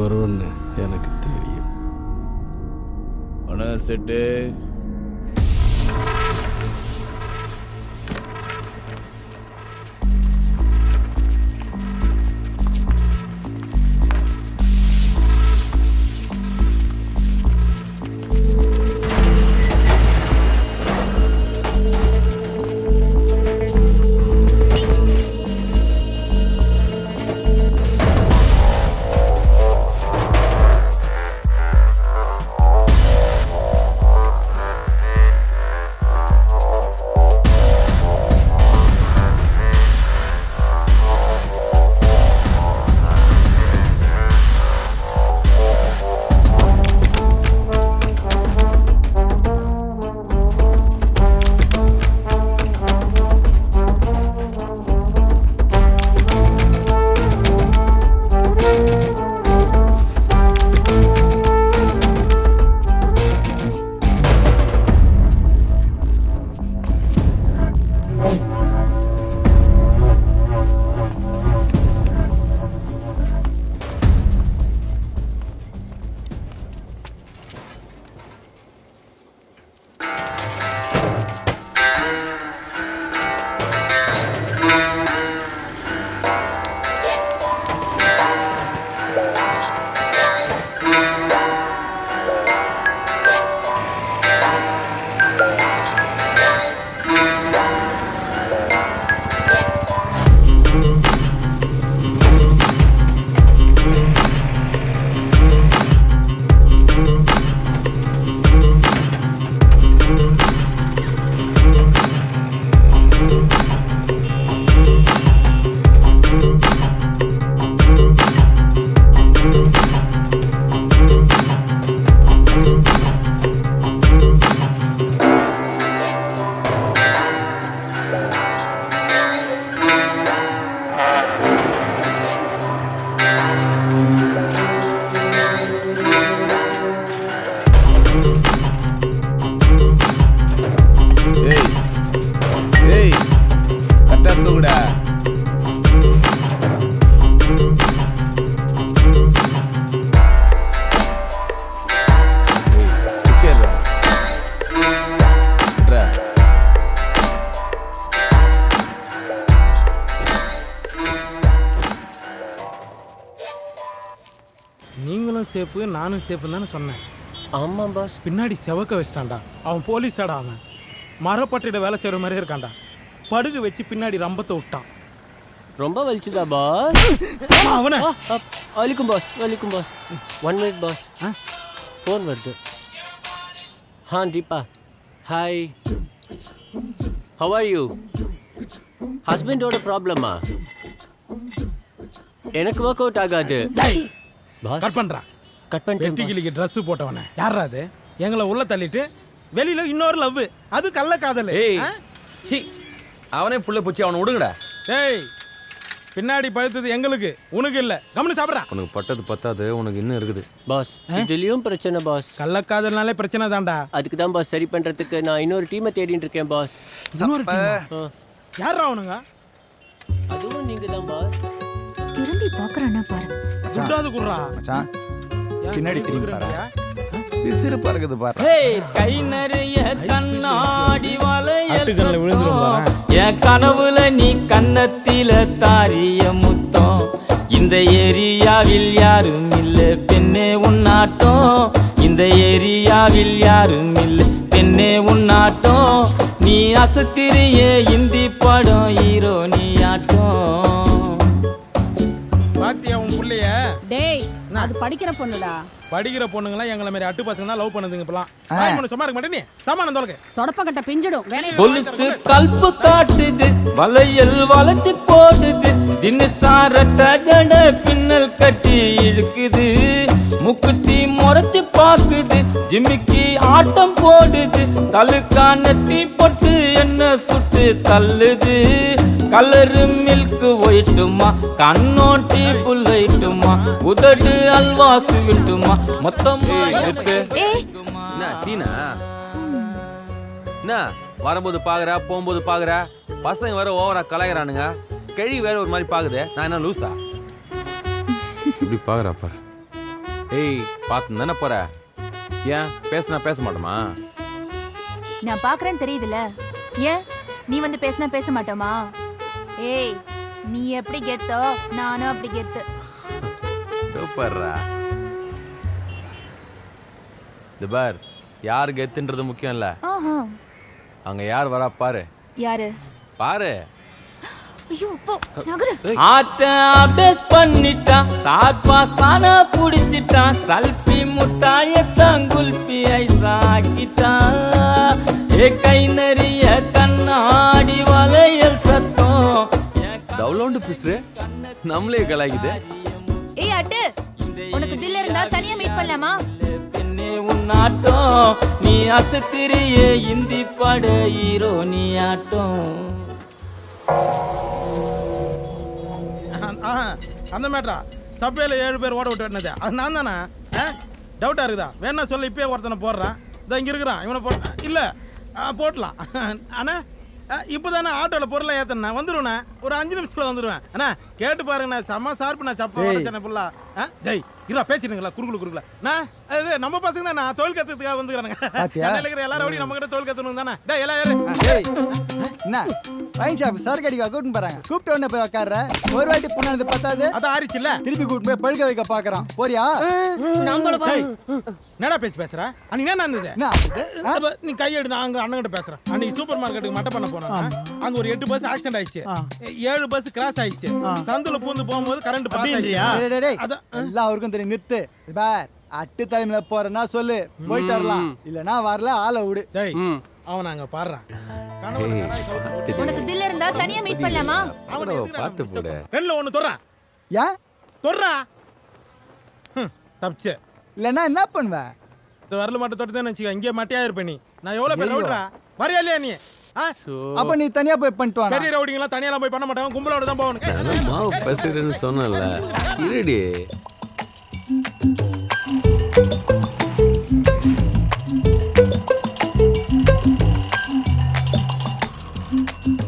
வரும்னு எனக்கு தெரியும். ஆனால் செட்டு. சேஃபு நானும் சேஃபுன்னு தானே சொன்னேன். ஆமாம் பாஸ் பின்னாடி செவக்க வச்சிட்டான்டா. அவன் போலீஸாடா அவன். மரப்பட்டியில வேலை செய்கிற மாதிரி இருக்கான்டா. படுகு வச்சு பின்னாடி ரம்பத்தை விட்டான். ரொம்ப வலிச்சுதா பாஸ் அவனை. வலிக்கும் பாஸ் வலிக்கும் boss one minute boss phone வருது. ஹா Deepa. Hi how are you ஹஸ்பண்டோட ப்ராப்ளமா எனக்கு ஒர்க் அவுட் ஆகாது பாஸ் கட் பண்றான் கட் boss. கிளிக்கு ட்ரெஸ் போட்டவனே. யாரா அது? எங்களை உள்ள தள்ளிட்டு வெளியில இன்னொரு லவ் அது கள்ள காதல். ஏய் சி அவனே புள்ள பூச்சி அவனை விடுங்கடா. ஏய் பின்னாடி பழுத்தது எங்களுக்கு உனக்கு இல்ல. கவனி சாப்பிட்றா. உனக்கு பட்டது பத்தாது உனக்கு இன்னும் இருக்குது. பாஸ் இதுலயும் பிரச்சனை பாஸ் கள்ளக்காதல்னாலே பிரச்சனை தான்டா. அதுக்கு தான் பாஸ் சரி பண்றதுக்கு நான் இன்னொரு டீமை தேடிட்டு இருக்கேன் பாஸ் இன்னொரு? யாரா அவனுங்க? அதுவும் நீங்க தான் பாஸ் திரும்பி பாக்குறானா பாரு. குட்டாது குடுறா. மச்சான் பின்னாடி திரும்பி பாரு. விசிறுப்பா இருக்குது பாரு. கை நிறைய கண்ணாடி. என் கனவுல நீ கன்னத்தில தாரிய முத்தம். இந்த ஏரியாவில் யாரும் இல்ல பெண்ணே உன்னாட்டம் இந்த ஏரியாவில் யாரும் இல்ல பெண்ணே உன்னாட்டம் நீ அசத்திரிய இந்தி படம் ஹீரோ நீ ஆட்டம். பாத்தியா உன் புள்ளைய? டேய் அது படிக்கிற பொண்ணுடா. படிக்கிற பொண்ணுங்களாம் எங்களை மாதிரி அட்டு பசங்க தான் லவ் பண்ணுதுங்க இப்பலாம் தாய் பொண்ணு சும்மா இருக்க மாட்டே நீ. சமானம் தொலைக்க. தொடப்பக்கட்ட பிஞ்சிடும். வேலையை கொலுசு கல்பு காட்டுது வளையல் வளைச்சு போடுது. தினசாரட்ட ஜட பின்னல் கட்டி இழுக்குது. முக்குத்தி முறைச்சு பாக்குது. ஜிமிக்கி ஆட்டம் போடுது. தலுக்கானத்தி பொட்டு என்ன சுட்டு தள்ளுது. Colour milk ஒயிட்டுமா? கண்ணோட்டி புல்லைட்டுமா உதடு அல்வா சுவிட்டுமா மொத்தமா என்ன சீனா? என்ன வரும்போது பாக்குறா போகும்போது பாக்குறா? பசங்க வேற ஓவரா கலாய்கிறானுங்க கிழி வேற ஒரு மாதிரி பாக்குது. நான் என்ன லூசா? இப்படி பாக்குறா பாரு. ஏய் பார்த்து தானே போற. ஏன் பேசுனா பேச மாட்டோமா? நான் பாக்குறேன்னு தெரியுதுல. ஏன்? நீ வந்து பேசினா பேச மாட்டோமா? ஏய் நீ எப்படி கெத்தோ? நானும் அப்படி கெத்து. சூப்பர்ரா இது பார் யார் கெத்துன்றது முக்கியம் இல்ல. ஆஹா. அங்க யார் வரா பாரு. யாரு? பாரு. ஐயோ போ நகரு. ஆத்த அபேஸ் பண்ணிட்டான் புடிச்சிட்டான் சல்பி முட்டாயத்தான் குல்பி ஐசாக்கிட்டான் ஏ கை நெறிய கண்ணாடி வளையல் சத்தம். பிசுறு நம்மளே கலாய்க்குது. ஏய் அட்டு. உனக்கு தில் இருந்தா தனியா மீட் பண்ணலாமா? பெண்ணே உன்னாட்டம் நீ அசத்திரியே இந்தி பட ஹீரோ நீ ஆட்டம். ஆ, அந்த மேட்ரா சப்பையில் ஏழு பேர் ஓட விட்டு வெட்டினது அது நான் தானே? டவுட்டாக இருக்குதா? வேணா சொல்ல இப்பயே ஒருத்தனை போடுறான். இதோ இங்கே இருக்கிறான் இவனை போட இல்லை போட்டலாம். அண்ணா இப்போ தானே ஆட்டோவில் பொருளை ஏற்றண்ணா வந்துடுவேண்ணே ஒரு அஞ்சு நிமிஷத்தில் வந்துடுவேன் அண்ணா கேட்டு பாருங்கண்ணா. செம்ம சார்புண்ணா சப்பா உடச்சேண்ணே ஃபுல்லா ஆ டேய் இரா பேசிடுங்களா குறுகுல குறுகுல. நான் அது நம்ம பசங்க தான் நான் தொழில் கற்றுறதுக்காக வந்துக்கிறானுங்க சென்னையில் இருக்கிற எல்லாரும் ஓடி நம்ம கிட்ட தொழில் கற்றுணும் தானே. டேய் எல்லாம் ஏறு. ஏய், என்ன? வைன் ஷாப் சரக்கு அடிக்க கூட்டின்னு போறாங்க. கூப்பிட்ட உடனே போய் உட்கார்ற ஒரு வாட்டி பொண்ணானது பத்தாது. அதான் ஆறிச்சுல்ல திருப்பி கூட்டிட்டு போய் படுக்க வைக்க பாக்குறான். போறியா? டேய் என்னடா பேச்சு பேசுற? அன்னைக்கு என்ன இருந்தது? அப்ப நீ கையெடு நான் அங்க அண்ணன் கிட்ட பேசுறேன் அன்னைக்கு சூப்பர் மார்க்கெட்டுக்கு மட்டை பண்ண போனோம் அங்க ஒரு எட்டு பஸ் ஆக்சிடென்ட் ஆயிடுச்சு. ஏழு பஸ் கிராஸ் ஆயிடுச்சு. சந்துல பூந்து போகும்போது கரண்ட் பாஸ் ஆயிடுச்சு. அவருக்கும் தெரியும். நிறுத்து. அட்டு தலைமையில போறேன்னா சொல்லு. போயிட்டு வரலாம். இல்லனா வரல ஆளை விடு. அவன் அங்க பாடுறான். உனக்கு தில் இருந்தா தனியா மீட் பண்ணலாமா? அவனை பார்த்து போடு. பண்ண? ரெண்டுல ஒண்ணு தொடுறான் ஏன்? தொடுறா. ஹம், தப்பிச்சு. இல்லனா என்ன பண்ணுவேன் இந்த வரல மட்டும் தொட்டு தான் வச்சுக்க இங்கே மட்டையா இருப்ப நீ. நான் எவ்வளவு பேர் ரவுடுறா வரையா இல்லையா நீ? ஆ? அப்ப நீ தனியா போய் பண்ணிட்டு வாடா. பெரிய ரவுடிங்கெல்லாம் தனியெல்லாம் போய் பண்ண மாட்டாங்க. கும்பலோட தான் போகணும். பசிடுன்னு சொன்னல இருடி.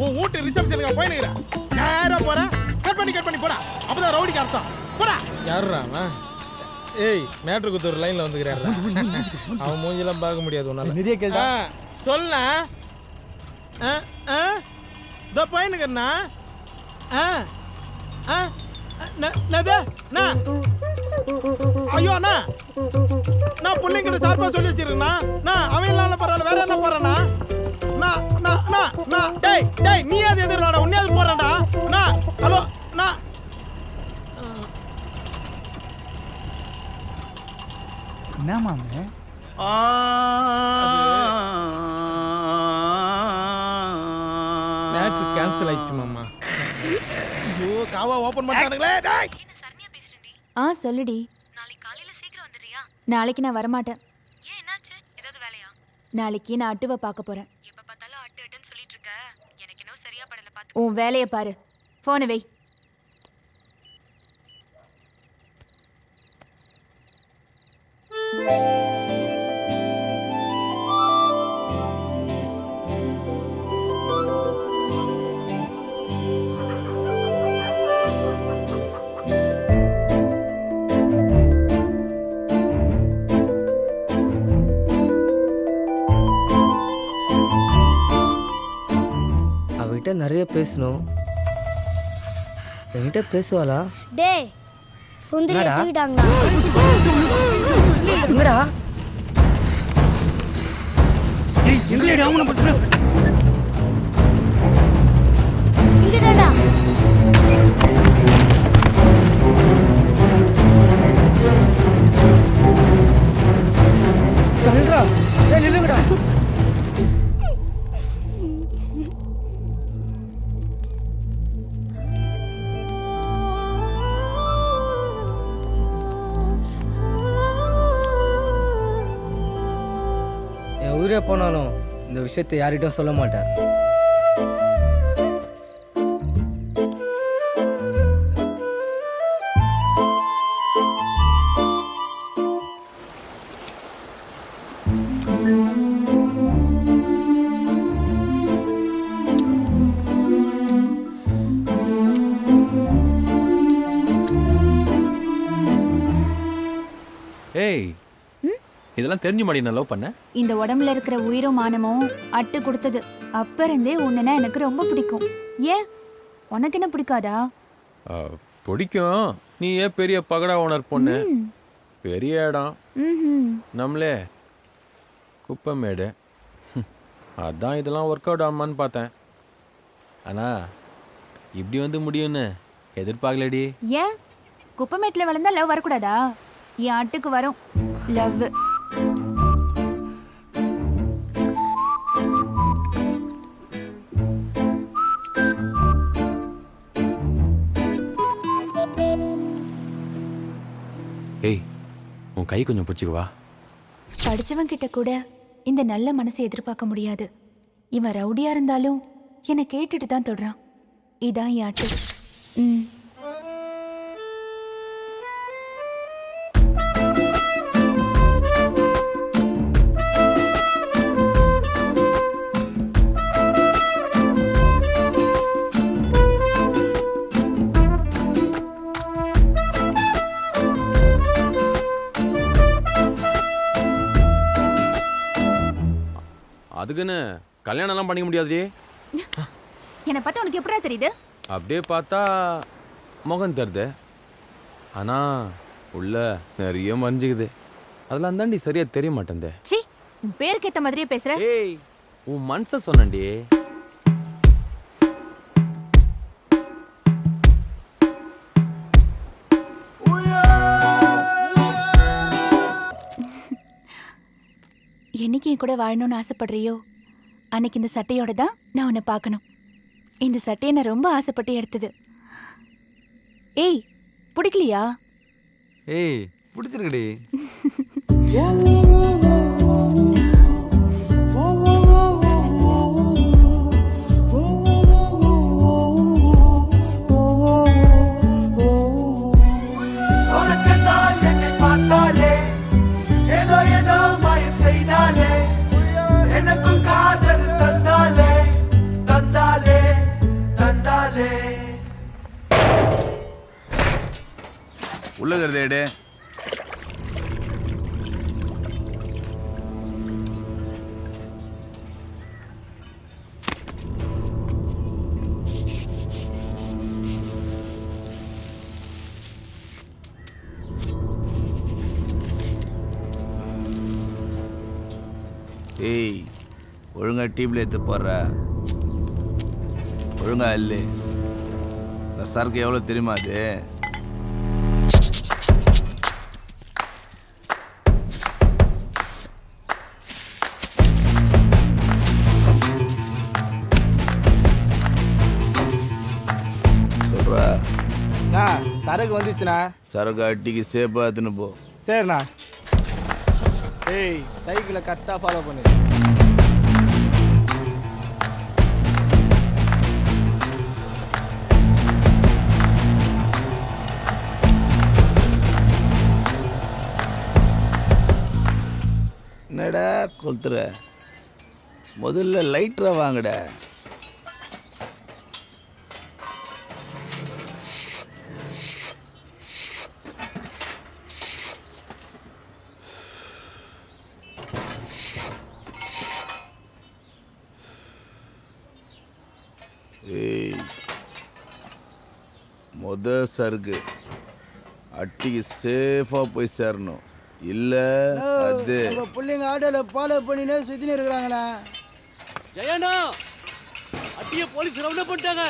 உன் வீட்டு ரிசப்ஷனுக்கு போய் நிக்கிறேன் நேரா போறேன் கட் பண்ணி கட் பண்ணி போடா. அப்பதான் ரவுடிக்கு அர்த்தம். போடா. யாருடா அவன்? ஏய் மேட்ரு குத்து ஒரு லைன்ல வந்துக்கிறாரு அவன் மூஞ்சிலாம் பார்க்க முடியாது உன்னால. நிறைய கேள்வி. சொல்ல. இதோ பையனுக்குண்ணா ஆ ஆ. ஐயோ அண்ணா. நான் பிள்ளைங்கிட்ட சார்பா சொல்லி வச்சிருக்கேண்ணா நான் அவன் இல்லாம பரவாயில்ல வேற என்ன போறேண்ணா நான் நான் நான் நான் டேய் டேய் நீ அது எதிர்டா உன்னே அது போறேன்டா. நான் ஹலோ. என்ன மாமே மேட்ரு கேன்சல் ஆயிடுச்சு மாமா. ஐயோ காவா ஓபன் பண்ணிட்டானுங்களே. டேய். ஆ சொல்லுடி. நாளைக்கு காலையில சீக்கிரம் வந்துடுறியா? நாளைக்கு நான் வரமாட்டேன். ஏன் என்னாச்சு? ஏதாவது வேலையா? நாளைக்கு நான் அட்டுவை பார்க்க போறேன். எப்ப பார்த்தாலும் அட்டு அட்டுன்னு சொல்லிட்டு இருக்க. எனக்கு இன்னும் சரியா படல பாத்து உன் வேலையை பாரு. போனை வை. அவகிட்ட நிறைய பேசணும் என்கிட்ட பேசுவாளா டேய் சுந்தரி என்னடா? தூக்கிட்டாங்க எங்கடா? இங்கடா நில்லுடா ஏய் நில்லுங்கடா. உயிரே போனாலும் இந்த விஷயத்தை யார்கிட்டும் சொல்ல மாட்டேன். இதெல்லாம் தெரிஞ்சு மாடி நான் லவ் பண்ணேன் இந்த உடம்புல இருக்கிற உயிரும் மானமும் அட்டு கொடுத்தது. அப்ப இருந்தே உன்னை எனக்கு ரொம்ப பிடிக்கும். ஏன்? உனக்கு என்ன பிடிக்காதா? ஆ, பிடிக்கும். நீ ஏன் பெரிய பகடா ஓனர் பொண்ணு. பெரிய இடம். ம்ஹும். நம்மளே குப்பமேடு. அதான் இதெல்லாம் ஒர்க் அவுட் ஆகுமான்னு பார்த்தேன். ஆனா இப்படி வந்து முடியும்னு எதிர்பார்க்கலடி. ஏன்? குப்பமேட்டில் வளர்ந்தா லவ் வரக்கூடாதா? என் ஆட்டுக்கு வரும். லவ் உன் கை கொஞ்சம் பிடிச்சிக்குவா படிச்சவன் கிட்ட கூட இந்த நல்ல மனசை எதிர்பார்க்க முடியாது. இவன் ரவுடியா இருந்தாலும் என்னை கேட்டுட்டு தான் தொடுறான். இதான் என் ஆட்டு ம். அதுக்குன்னு கல்யாணம்லாம் பண்ணிக்க முடியாதுடி. என்னை பார்த்தா உனக்கு எப்படா தெரியுது? அப்படியே பார்த்தா முகம் தருது ஆனா உள்ள நிறைய மறைஞ்சிக்குது. அதெல்லாம் தாண்டி சரியா தெரிய உன் பேருக்கு ஏத்த மாதிரியே பேசுற. ஏய் உன் மனச சொன்னேன்டி. என்னைக்கு என் கூட வாழணும்னு ஆசைப்படுறியோ? அன்னைக்கு இந்த சட்டையோட தான் நான் உன்னை பார்க்கணும். இந்த சட்டையை நான் ரொம்ப ஆசைப்பட்டு எடுத்தது. ஏய் பிடிக்கலையா? ஏய் பிடிச்சிருக்குடி. ஏய் ஒழுங்கா டீப்ல எடுத்து போடுற. ஒழுங்கா இல்லை. இந்த சரக்கு எவ்வளோ தெரியுமா அது? சரக்கு வந்துச்சுண்ணா. சரக்கு அட்டிக்கு சேஃபாக எடுத்துன்னு போ. சரிண்ணா. ஏய் சைக்கிளை கரெக்டாக ஃபாலோ பண்ணு. என்னடா கொளுத்துற? முதல்ல லைட்டரை வாங்கடா. முத சருகு. அட்டிக்கு சேஃபாக போய் சேரணும். இல்லை அது. பிள்ளைங்க ஆட்டோவில் ஃபாலோ பண்ணினே சுற்றினு இருக்கிறாங்களே. ஜெயண்ணா அட்டிய போலீஸ் ரவுண்ட் பண்ணிட்டாங்க.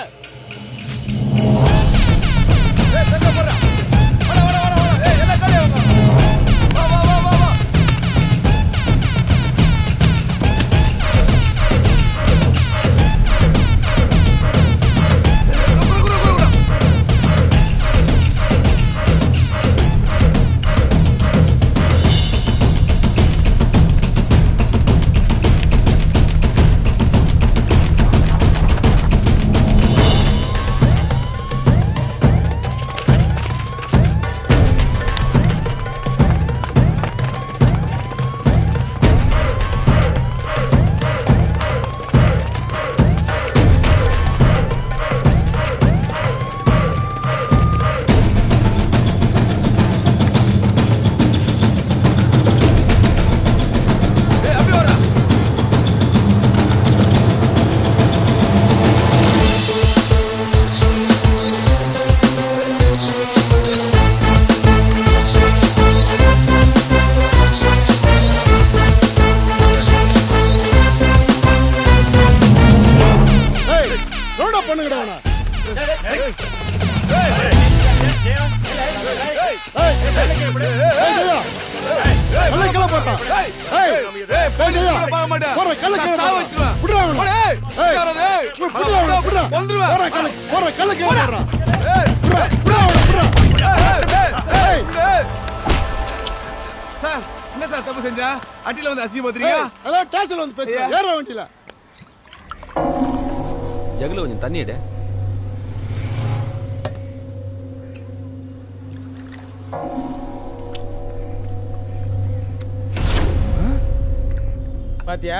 சார் என்ன சார் தப்பு செஞ்சா அட்டில வந்து அசிங்க பாத்திரியா ஹலோ ஸ்டேஷன்ல வந்து பேசுறேன் ஏற வண்டியில தண்ணி எடு பாத்தியா?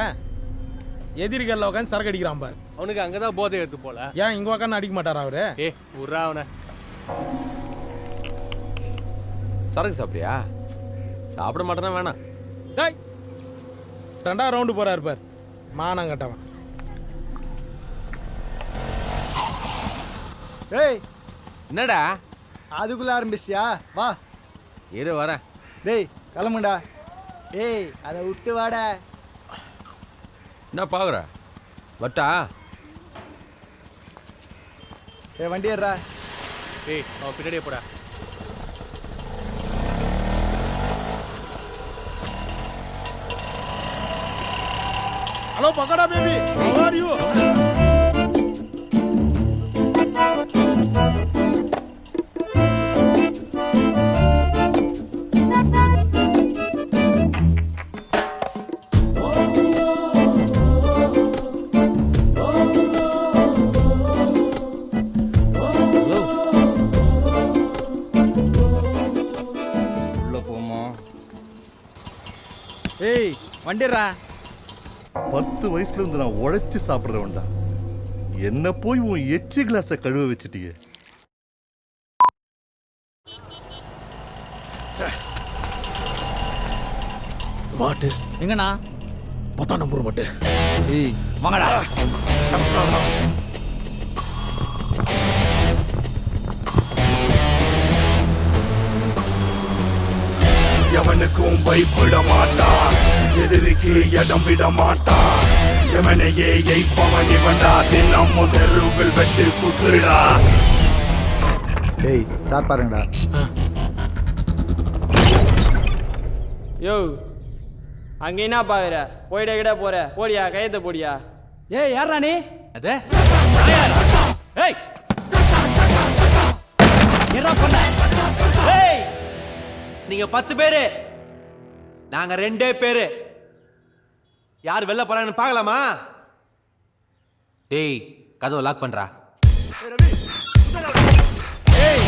எதிரிகள்ல உட்காந்து சரக்கு அடிக்கிறான் பாரு. அவனுக்கு அங்கதான் போதை எடுத்து போல. ஏன் இங்க உட்காந்து அடிக்க மாட்டாரா அவரு? ஏ உர்றா அவனை. சரக்கு சாப்பிட்டியா? சாப்பிட மாட்டேனா வேணாம். டேய் ரெண்டாவது ரவுண்டு போறாரு பார். மானம் கட்டவன். ஏய் என்னடா? அதுக்குள்ள ஆரம்பிச்சியா வா. இரு வரேன் டேய் கிளம்புடா ஏய் அதை விட்டு வாடா. என்ன பாக்குற? வட்டா? ஏய் வண்டி ஏறா ஏய் அவன் பின்னாடியே போடா. Hello pakoda baby how are you? வண்டிடுறா. பத்து வயசுல இருந்து நான் உழைச்சு சாப்பிடுறவன்டா. என்ன போய் உன் எச்சி கிளாஸ கழுவ வச்சிட்டியே? வாட்டு. எங்கண்ணா? பத்தாம் நம்பர் மட்டும் ஏய் வாங்கடா. எவனுக்கும் பயப்பட மாட்டான். எதிரிக்கு இடம் விட மாட்டான். எவனையே எய்ப்பவன் இவன்டா. தினம் முதருவில் வெட்டு குத்துடா டேய் சார் பாருங்கடா. யோ அங்க என்ன பாக்குற போயிட கிட போற. போடியா கையத்தை போடியா? ஏய் யாரா நீ? அதே? ஏய்! என்ன பண்ண? ஏய்! நீங்க பத்து பேரு நாங்க ரெண்டே பேரு. யார் வெளில போறாங்கன்னு பார்க்கலாமா? ஏய் கதவை லாக் பண்றா. ஏய்!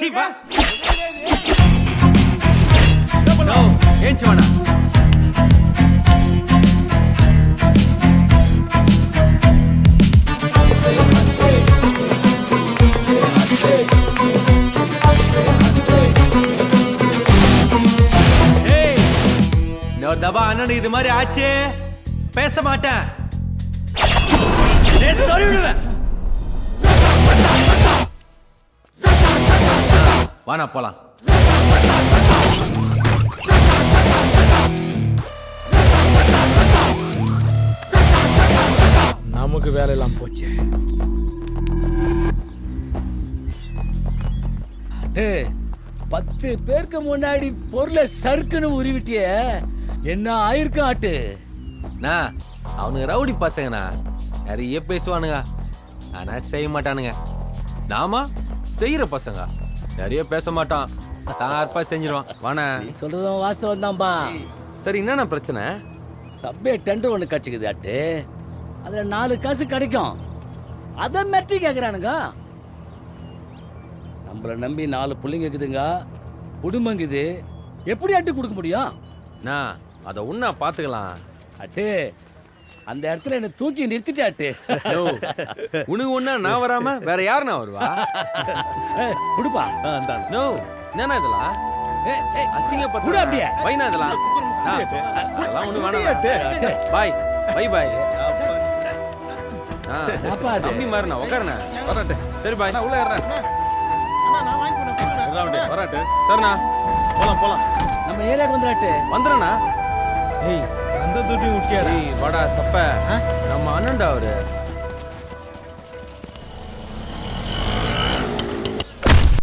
சீ, வா. No, அண்ணனுக்கு இது மாதிரி ஆச்சு? பேச மாட்டேன். வாண்ணா போலாம். நமக்கு வேலையெல்லாம் போச்சு. பத்து பேருக்கு முன்னாடி பொருளை சறுக்குன்னு உருவிட்டியே. என்ன ஆயிருக்கும் ஆட்டு? அண்ணா அவனுங்க ரவுடி பசங்கண்ணா. நிறைய பேசுவானுங்க. ஆனா செய்ய மாட்டானுங்க. நாம செய்யற பசங்க. நிறைய பேச மாட்டான். தார்ப்பா செஞ்சிருவான். வாண்ணா. நீ சொல்றதும் வாஸ்தவம் தான்பா. சரி என்னண்ணா பிரச்சனை? சப்பே டெண்டர் ஒன்று கட்சிக்குது ஆட்டு. அதில் நாலு காசு கிடைக்கும். அதை மெட்டி கேட்குறானுங்க நம்மளை நம்பி நாலு புள்ளைங்க இருக்குதுங்க. குடும்பங்குது எப்படி அட்டு கொடுக்க முடியும்? அண்ணா அதை உன்னா பாத்துக்கலாம். அட்டு அந்த இடத்துல என்ன தூக்கி நிறுத்திட்டு அட்டு. யோ, உனக்கு ஒண்ணா நான் வராம வேற யாருண்ணா வருவா? ஏய், கொடுப்பா. நோ என்னண்ணா இதெல்லாம்? அசிங்கப்பட்டு குடு அப்படியே. வைனா இதெல்லாம்? அதெல்லாம் ஒண்ணு வேணாம். Bye bye bye? தம்பி மாறினா உட்காருண்ணா வராட்டு. சரி பாய். உள்ள ஏறேன் நான் கொடுறேன். வராட்டு. சரிண்ணா. போலாம் போலாம். நம்ம ஏரியாவுக்கு வந்துடாட்டு வந்துடுண்ணா ஏய் அந்த துட்டி ஏய் வாடா சப்ப. நம்ம அண்ணன்டா அவரு.